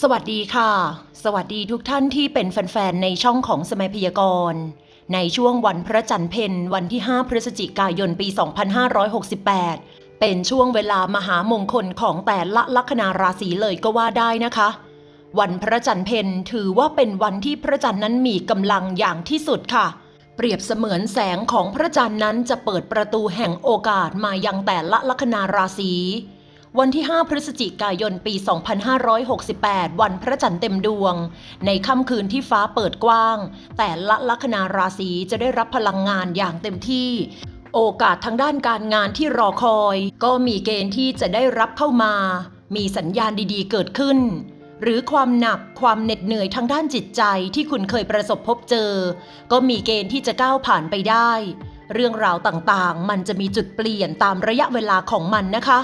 สวัสดีค่ะ สวัสดีทุกท่านที่เป็นแฟนๆ ในช่องของสมัยพยากรณ์ ในช่วงวันพระจันทร์เพ็ญวันที่ 5 พฤศจิกายนปี 2568 เป็นช่วงเวลามหามงคลของแต่ละลัคนาราศีเลยก็ว่าได้นะคะ วันพระจันทร์เพ็ญถือว่าเป็นวันที่พระจันทร์นั้นมีกำลังอย่างที่สุดค่ะ เปรียบเสมือนแสงของพระจันทร์นั้นจะเปิดประตูแห่งโอกาสมายังแต่ละลัคนาราศี วันที่ 5 พฤศจิกายน ปี 2568 วันพระจันทร์เต็มดวง ในค่ำคืนที่ฟ้าเปิดกว้าง แต่ละลัคนาราศีจะได้รับพลังงานอย่างเต็มที่ โอกาสทางด้านการงานที่รอคอย ก็มีเกณฑ์ที่จะได้รับเข้ามา มีสัญญาณดีๆ เกิดขึ้น หรือความหนักความเหน็ดเหนื่อยทางด้านจิตใจที่คุณเคยประสบพบเจอ ก็มีเกณฑ์ที่จะก้าวผ่านไปได้ เรื่องราวต่างๆ มันจะมีจุดเปลี่ยนตามระยะเวลาของมันนะคะ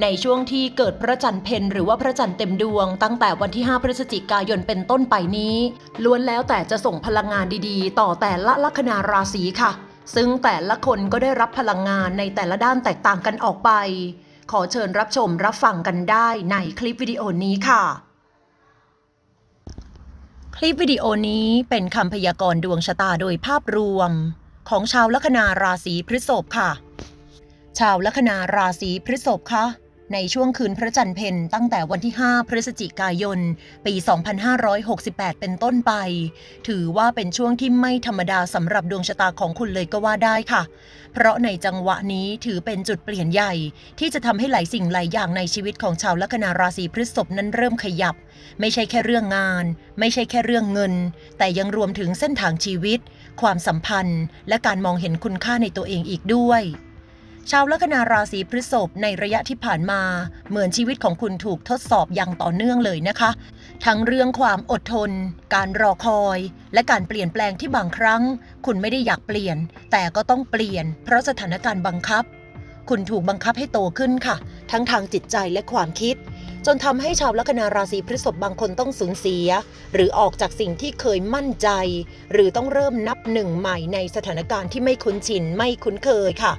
ในช่วงที่เกิดพระจันทร์เพนหรือว่าพระจันทร์เต็มดวง ตั้งแต่วันที่ 5 พฤศจิกายนเป็นต้นไปนี้ล้วนแล้วแต่จะส่งพลังงานดีๆ ต่อแต่ละลัคนาราศีค่ะ ซึ่งแต่ละคนก็ได้รับพลังงานในแต่ละด้านแตกต่างกันออกไป ขอเชิญรับชมรับฟังกันได้ในคลิปวิดีโอนี้ค่ะคลิปวิดีโอนี้เป็นคำพยากรณ์ดวงชะตาโดยภาพรวม ของชาวลัคนาราศีพฤษภค่ะ ชาวลัคนาราศีพฤษภคะในช่วงคืนพระจันทร์เพ็ญตั้งแต่วันที่ 5 พฤศจิกายน ปี 2568 เป็นต้นไป ถือว่าเป็นช่วงที่ไม่ธรรมดาสำหรับดวงชะตาของคุณเลยก็ว่าได้ค่ะ เพราะในจังหวะนี้ถือเป็นจุดเปลี่ยนใหญ่ ที่จะทำให้หลายสิ่งหลายอย่างในชีวิตของชาวลัคนาราศีพฤษภนั้นเริ่มขยับ ไม่ใช่แค่เรื่องงาน ไม่ใช่แค่เรื่องเงิน แต่ยังรวมถึงเส้นทางชีวิต ความสัมพันธ์ และการมองเห็นคุณค่าในตัวเองอีกด้วย ชาวลัคนาราศีพฤษภในระยะที่ผ่านมา เหมือนชีวิตของคุณถูกทดสอบอย่างต่อเนื่องเลยนะคะ ทั้งเรื่องความอดทน การรอคอย และการเปลี่ยนแปลงที่บางครั้ง คุณไม่ได้อยากเปลี่ยน แต่ก็ต้องเปลี่ยน เพราะสถานการณ์บังคับ คุณถูกบังคับให้โตขึ้นค่ะ ทั้งทางจิตใจและความคิด จนทำให้ชาวลัคนาราศีพฤษภบางคนต้องสูญเสีย หรือออกจากสิ่งที่เคยมั่นใจ หรือต้องเริ่มนับหนึ่งใหม่ในสถานการณ์ที่ไม่คุ้นชินไม่คุ้นเคยค่ะ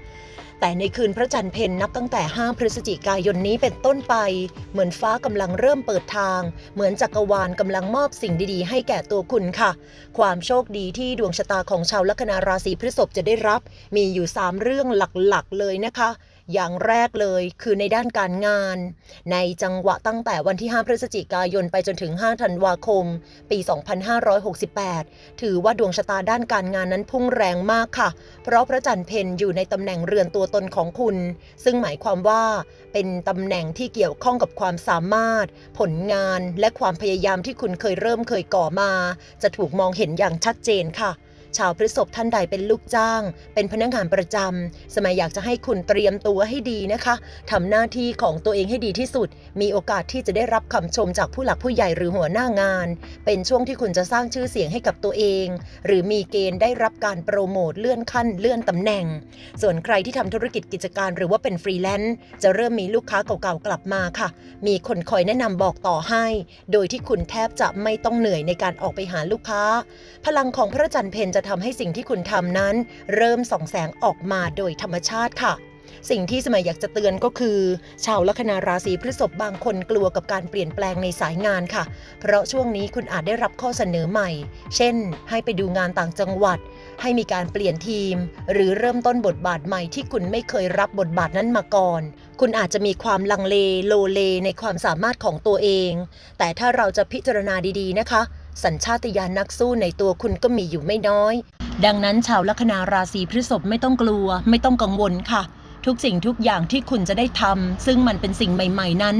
แต่ในคืนพระจันทร์เพ็ญนับตั้งแต่ 5 พฤศจิกายนนี้เป็นต้นไป เหมือนฟ้ากำลังเริ่มเปิดทาง เหมือนจักรวาลกำลังมอบสิ่งดีๆ ให้แก่ตัวคุณค่ะ ความโชคดีที่ดวงชะตาของชาวลัคนาราศีพฤษภจะได้รับ มีอยู่ 3 เรื่องหลักๆ เลยนะคะ อย่างแรกเลยคือในด้านการงาน ในจังหวะตั้งแต่วันที่ 5 พฤศจิกายนไปจนถึง 5 ธันวาคม ปี 2568 ถือว่าดวงชะตาด้านการงานนั้นพุ่งแรงมากค่ะ เพราะพระจันทร์เพนอยู่ในตำแหน่งเรือนตัวตนของคุณ ซึ่งหมายความว่าเป็นตำแหน่งที่เกี่ยวข้องกับความสามารถ ผลงานและความพยายามที่คุณเคยเริ่มเคยก่อมา จะถูกมองเห็นอย่างชัดเจนค่ะ ชาวพฤษภท่านใดเป็นลูกจ้าง เป็นพนักงานประจำสมัยอยากจะให้คุณเตรียมตัวให้ดีนะคะทำหน้าที่ของตัวเองให้ดีที่สุด มีโอกาสที่จะได้รับคำชมจากผู้หลักผู้ใหญ่หรือหัวหน้างาน เป็นช่วงที่คุณจะสร้างชื่อเสียงให้กับตัวเอง หรือมีเกณฑ์ได้รับการโปรโมทเลื่อนขั้นเลื่อนตำแหน่ง ส่วนใครที่ทำธุรกิจกิจการหรือว่าเป็นฟรีแลนซ์จะเริ่มมีลูกค้าเก่าๆกลับมาค่ะ มีคนคอยแนะนำบอกต่อให้ โดยที่คุณแทบจะไม่ต้องเหนื่อยในการออกไปหาลูกค้า พลังของพระจันทร์เพนจะทำให้สิ่งที่คุณทำนั้น เริ่มส่องแสงออกมาโดยธรรมชาติค่ะสิ่งที่สมัยอยากจะเตือนก็คือ ชาวลัคนาราศีพฤษภบางคนกลัวกับการเปลี่ยนแปลงในสายงานค่ะ เพราะช่วงนี้คุณอาจได้รับข้อเสนอใหม่ เช่น ให้ไปดูงานต่างจังหวัด ให้มีการเปลี่ยนทีม หรือเริ่มต้นบทบาทใหม่ที่คุณไม่เคยรับบทบาทนั้นมาก่อน คุณอาจจะมีความลังเลโลเลในความสามารถของตัวเอง แต่ถ้าเราจะพิจารณาดีๆนะคะ สัญชาตญาณนักสู้ในตัวคุณก็มีอยู่ไม่น้อย ดังนั้นชาวลัคนาราศีพฤษภไม่ต้องกลัว ไม่ต้องกังวลค่ะ ทุกสิ่งทุกอย่างที่คุณจะได้ทำซึ่งมันเป็นสิ่งใหม่ ๆ นั้น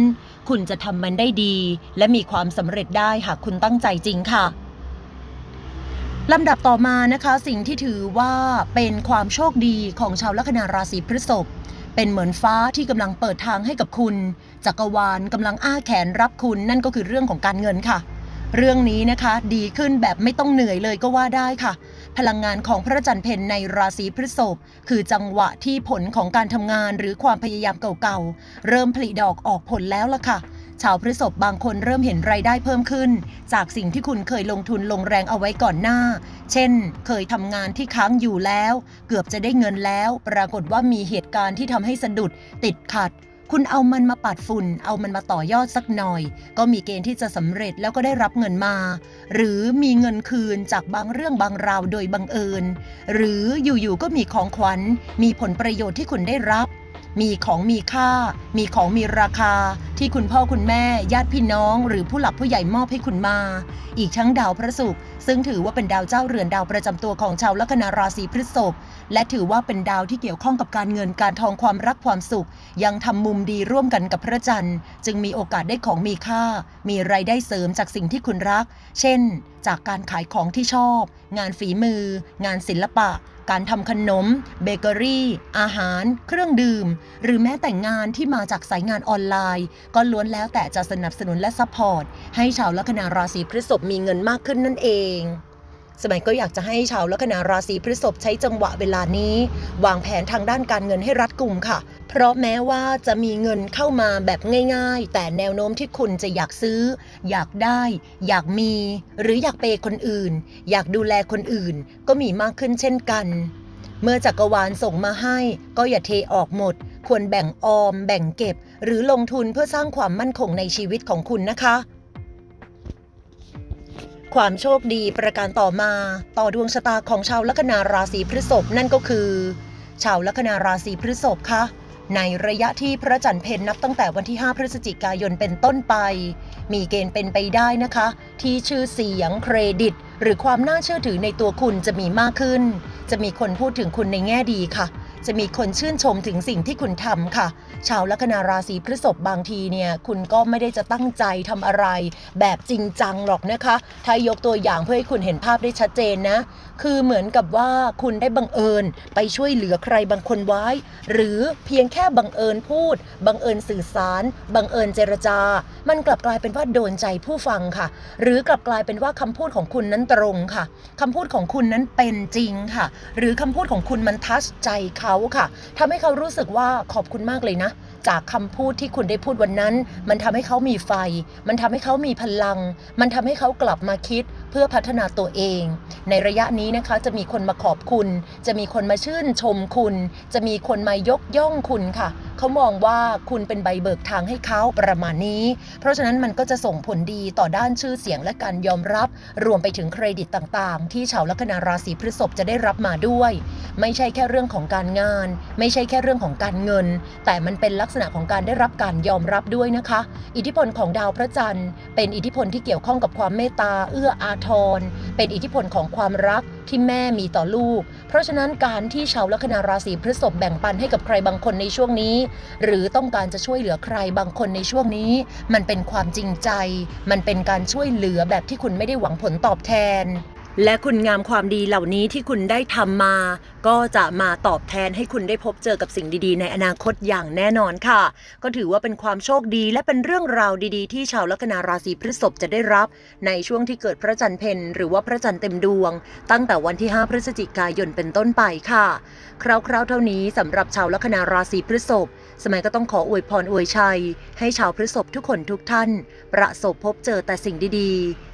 คุณจะทำมันได้ดี และมีความสำเร็จได้หากคุณตั้งใจจริงค่ะลำดับต่อมานะคะสิ่งที่ถือว่าเป็นความโชคดีของชาวลัคนาราศีพฤษภเป็นเหมือนฟ้าที่กำลังเปิดทางให้กับคุณ จักรวาลกำลังอ้าแขนรับคุณนั่นก็คือเรื่องของการเงินค่ะ เรื่องนี้นะคะดีขึ้นแบบไม่ต้องเหนื่อยเลยก็ว่าได้ค่ะ พลังงานของพระจันทร์เพนในราศีพฤษภคือจังหวะที่ผลของการทำงานหรือความพยายามเก่าๆ เริ่มผลิดอกออกผลแล้วล่ะค่ะชาวพฤษภบางคนเริ่มเห็นรายได้เพิ่มขึ้น จากสิ่งที่คุณเคยลงทุนลงแรงเอาไว้ก่อนหน้า เช่น เคยทำงานที่ค้างอยู่แล้ว เกือบจะได้เงินแล้ว ปรากฏว่ามีเหตุการณ์ที่ทำให้สะดุดติดขัด คุณเอามันมาปัดฝุ่น เอามันมาต่อยอดสักหน่อย ก็มีเกณฑ์ที่จะสำเร็จแล้วก็ได้รับเงินมา หรือมีเงินคืนจากบางเรื่องบางราวโดยบังเอิญ หรืออยู่ๆก็มีของขวัญ มีผลประโยชน์ที่คุณได้รับ มีของมีค่า มีของมีราคา ที่คุณพ่อคุณแม่ ญาติพี่น้อง หรือผู้หลักผู้ใหญ่มอบให้คุณมา อีกทั้งดาวพระศุกร์ซึ่งถือว่าเป็นดาวเจ้าเรือนดาวประจำตัวของชาวลัคนาราศีพฤษภและถือว่าเป็นดาวที่เกี่ยวข้องกับการเงินการทองความรักความสุข ยังทำมุมดีร่วมกันกับพระจันทร์ จึงมีโอกาสได้ของมีค่า มีไรายได้เสริมจากสิ่งที่คุณรัก เช่น จากการขายของที่ชอบ งานฝีมือ งานศิลปะ การทำขนม เบเกอรี่ อาหาร เครื่องดื่ม หรือแม้แต่งานที่มาจากสายงานออนไลน์ ก็ล้วนแล้วแต่จะสนับสนุนและซัพพอร์ตให้ชาวลัคนาราศีพฤษภมีเงินมากขึ้นนั่นเอง สมัยก็อยากจะให้ชาวลัคนาราศีพฤษภใช้จังหวะเวลานี้ วางแผนทางด้านการเงินให้รัดกุมค่ะ เพราะแม้ว่าจะมีเงินเข้ามาแบบง่ายๆ แต่แนวโน้มที่คุณจะอยากซื้อ อยากได้ อยากมี หรืออยากเปย์คนอื่น อยากดูแลคนอื่น ก็มีมากขึ้นเช่นกัน เมื่อจักรวาลส่งมาให้ก็อย่าเทออกหมด ควรแบ่งออม แบ่งเก็บ หรือลงทุนเพื่อสร้างความมั่นคงในชีวิตของคุณนะคะ ความโชคดีประการต่อมา ต่อดวงชะตาของชาวลัคนาราศีพฤษภนั่นก็คือ ชาวลัคนาราศีพฤษภคะในระยะที่พระจันทร์เพ็ญนับตั้งแต่วันที่ 5 พฤศจิกายนเป็นต้นไป มีเกณฑ์เป็นไปได้นะคะ ที่ชื่อเสียงเครดิต หรือความน่าเชื่อถือในตัวคุณจะมีมากขึ้น จะมีคนพูดถึงคุณในแง่ดีค่ะ จะมีคนชื่นชมถึงสิ่งที่คุณทำค่ะ ชาวลัคนาราศีพฤษภบางทีเนี่ยคุณก็ไม่ได้จะตั้งใจทำอะไร แบบจริงจังหรอกนะคะ ถ้ายกตัวอย่างเพื่อให้คุณเห็นภาพได้ชัดเจนนะ คือเหมือนกับว่าคุณได้บังเอิญไปช่วยเหลือใครบางคนไว้ หรือเพียงแค่บังเอิญพูด บังเอิญสื่อสาร บังเอิญเจรจา มันกลับกลายเป็นว่าโดนใจผู้ฟังค่ะ หรือกลับกลายเป็นว่าคำพูดของคุณนั้นตรงค่ะคำพูดของคุณนั้นเป็นจริงค่ะ หรือคำพูดของคุณมันทัชใจเขาค่ะทำให้เขารู้สึกว่าขอบคุณมากเลยนะ จากคำพูดที่คุณได้พูดวันนั้น มันทำให้เขามีไฟ มันทำให้เขามีพลัง มันทำให้เขากลับมาคิดเพื่อพัฒนาตัวเอง ในระยะนี้นะคะจะมีคนมาขอบคุณ จะมีคนมาชื่นชมคุณ จะมีคนมายกย่องคุณค่ะเขามองว่าคุณเป็นใบเบิกทางให้เขาประมาณนี้ เพราะฉะนั้นมันก็จะส่งผลดีต่อด้านชื่อเสียงและการยอมรับ รวมไปถึงเครดิตต่างๆ ที่ชาวลัคนาราศีพฤษภจะได้รับมาด้วย ไม่ใช่แค่เรื่องของการงาน ไม่ใช่แค่เรื่องของการเงิน แต่มันเป็นลักษณะของการได้รับการยอมรับด้วยนะคะ อิทธิพลของดาวพระจันทร์ เป็นอิทธิพลที่เกี่ยวข้องกับความเมตตาเอื้ออาทร เป็นอิทธิพลของความรักที่แม่มีต่อลูก เพราะฉะนั้นการที่ชาวลัคนาราศีพฤษภแบ่งปันให้กับใครบางคนในช่วงนี้ หรือต้องการจะช่วยเหลือใครบางคนในช่วงนี้ มันเป็นความจริงใจ มันเป็นการช่วยเหลือแบบที่คุณไม่ได้หวังผลตอบแทน และคุณงามความดีเหล่านี้ที่คุณได้ทำมา ก็จะมาตอบแทนให้คุณได้พบเจอกับสิ่งดีๆ ในอนาคตอย่างแน่นอนค่ะ ก็ถือว่าเป็นความโชคดีและเป็นเรื่องราวดีๆ ที่ชาวลัคนาราศีพฤษภจะได้รับ ในช่วงที่เกิดพระจันทร์เพนหรือว่าพระจันทร์เต็มดวง ตั้งแต่วันที่ 5 พฤศจิกายนเป็นต้นไปค่ะคร่าวๆเท่านี้สำหรับชาวลัคนาราศีพฤษภสมัยก็ต้องขออวยพรอวยชัย ให้ชาวพฤษภทุกคนทุกท่าน ประสบพบเจอแต่สิ่งดีๆ